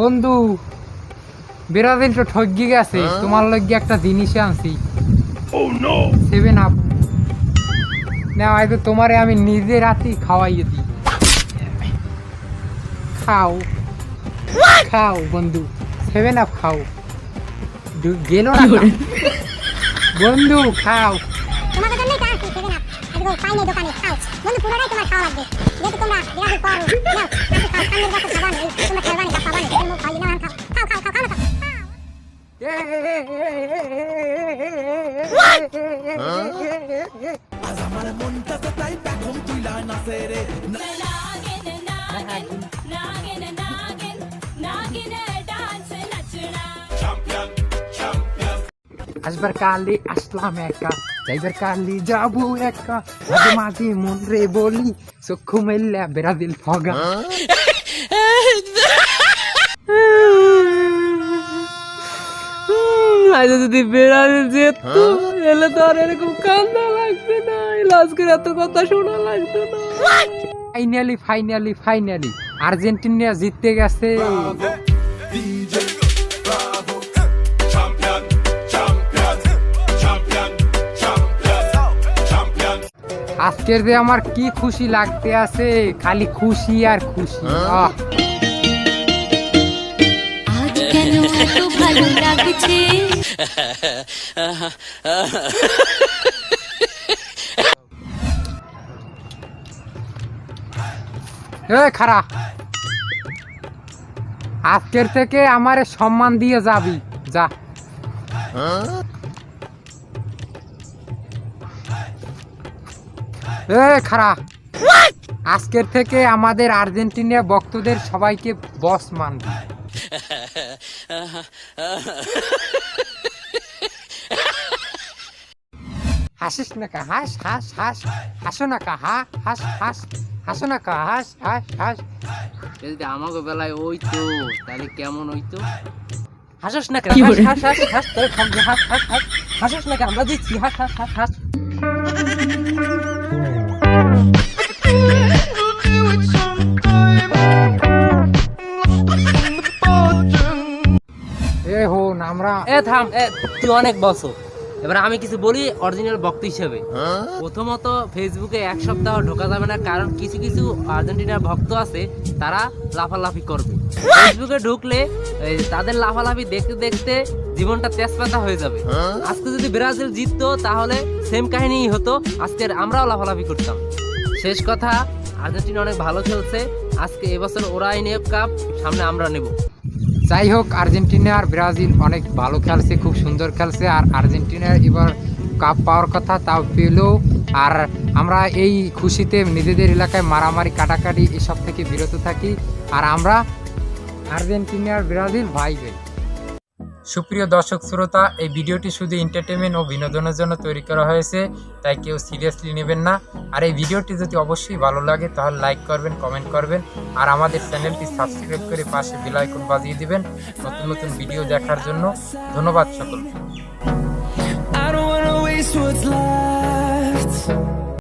বন্ধু ব্রাজিল তো ঠগি গেছে। তোমার লগে একটা জিনিস আনছি। সেভেন আপ না হয়তো তোমারে আমি নিজে রাতেই খাওয়াইয়ে দিই। খাও। খাও বন্ধু। সেভেন আপ খাও। গেল না বন্ধু খাও তোমাদের জন্যই তো আনছি একদম ফাইনে দোকানে খাও বন্ধু পুরোটাই তোমার খাওয়া লাগবে যেহেতু তোমরা বিরাট পারো নাও আজকে খাও সামনে দেখো খাবান তোমরা খাবান না খাবান তুমি খাই না খাও খাও খাও খাও খাও আজবার কালি আসলাম একা যাইবার কালে যাব একা। মাঝে মাঝে মন রে বলি চক্ষু মেললে ব্রাজিল ফগা। আজ যদি বেড়ালে যেত এলে তো আর এরকম কান্না লাগবে না। আজকের এত কথা শোনা লাগবে না। ফাইনালি ফাইনালি ফাইনালি আর্জেন্টিনা জিততে গেছে। আজকের যে আমার কি খুশি লাগতে আছে খালি খুশি আর খুশি। এ খারা আজকের থেকে আমারে সম্মান দিয়ে যাবি যা। এ খারা আজকের থেকে আমাদের আর্জেন্টিনা ভক্তদের সবাইকে বস মানবি। হাসিস না কা হাস হাস হাস। হাসো না কা হা হাস হাস। হাসো না কা হাস হাস হাস। যদি আমাকে বেলায় ওইতো তাহলে কেমন হইতো হাসিস না কা হাস হাস হাস হাস তোর খামে হাস হাস হাস। হাসিস না কা আমরা দিচ্ছি হাস হাস হাস হাস। আমরা এ, থাম। এ, তুই অনেক বসো। এবার আমি কিছু বলি অরিজিনাল বক্ত হিসেবে। প্রথমত ফেসবুকে এক সপ্তাহ ঢোকা যাবে না, কারণ কিছু কিছু আর্জেন্টিনার ভক্ত আছে, তারা লাফালাফি করবে। ফেসবুকে ঢুকলে তাদের লাফালাফি দেখতে দেখতে জীবনটা তেজপাতা হয়ে যাবে। আজকে যদি ব্রাজিল জিততো, তাহলে সেম কাহিনীই হতো, আজকের আমরাও লাফালাফি করতাম। শেষ কথা, আর্জেন্টিনা অনেক ভালো খেলছে, আজকে এবছর ওরাই নিয়ে কাপ সামনে আমরা নেব। যাই হোক আর্জেন্টিনা আর ব্রাজিল অনেক ভালো খেলছে, খুব সুন্দর খেলছে। আর আর্জেন্টিনার এবার কাপ পাওয়ার কথা, তাও পেলেও আর আমরা এই খুশিতে নিজেদের এলাকায় মারামারি, কাটাকাটি এসব থেকে বিরত থাকি। আর আমরা আর্জেন্টিনা আর ব্রাজিল ভাই ভাই সুপ্রিয় দর্শক শ্রোতা, এই ভিডিওটি শুধু এন্টারটেনমেন্ট ও বিনোদনের জন্য তৈরি করা হয়েছে, তাই কেউ সিরিয়াসলি নেবেন না। আর এই ভিডিওটি যদি অবশ্যই ভালো লাগে, তাহলে লাইক করবেন কমেন্ট করবেন, আর আমাদের চ্যানেলটি সাবস্ক্রাইব করে পাশে বেলাইকন বাজিয়ে দিবেন নতুন নতুন ভিডিও দেখার জন্য। ধন্যবাদ সকলকে।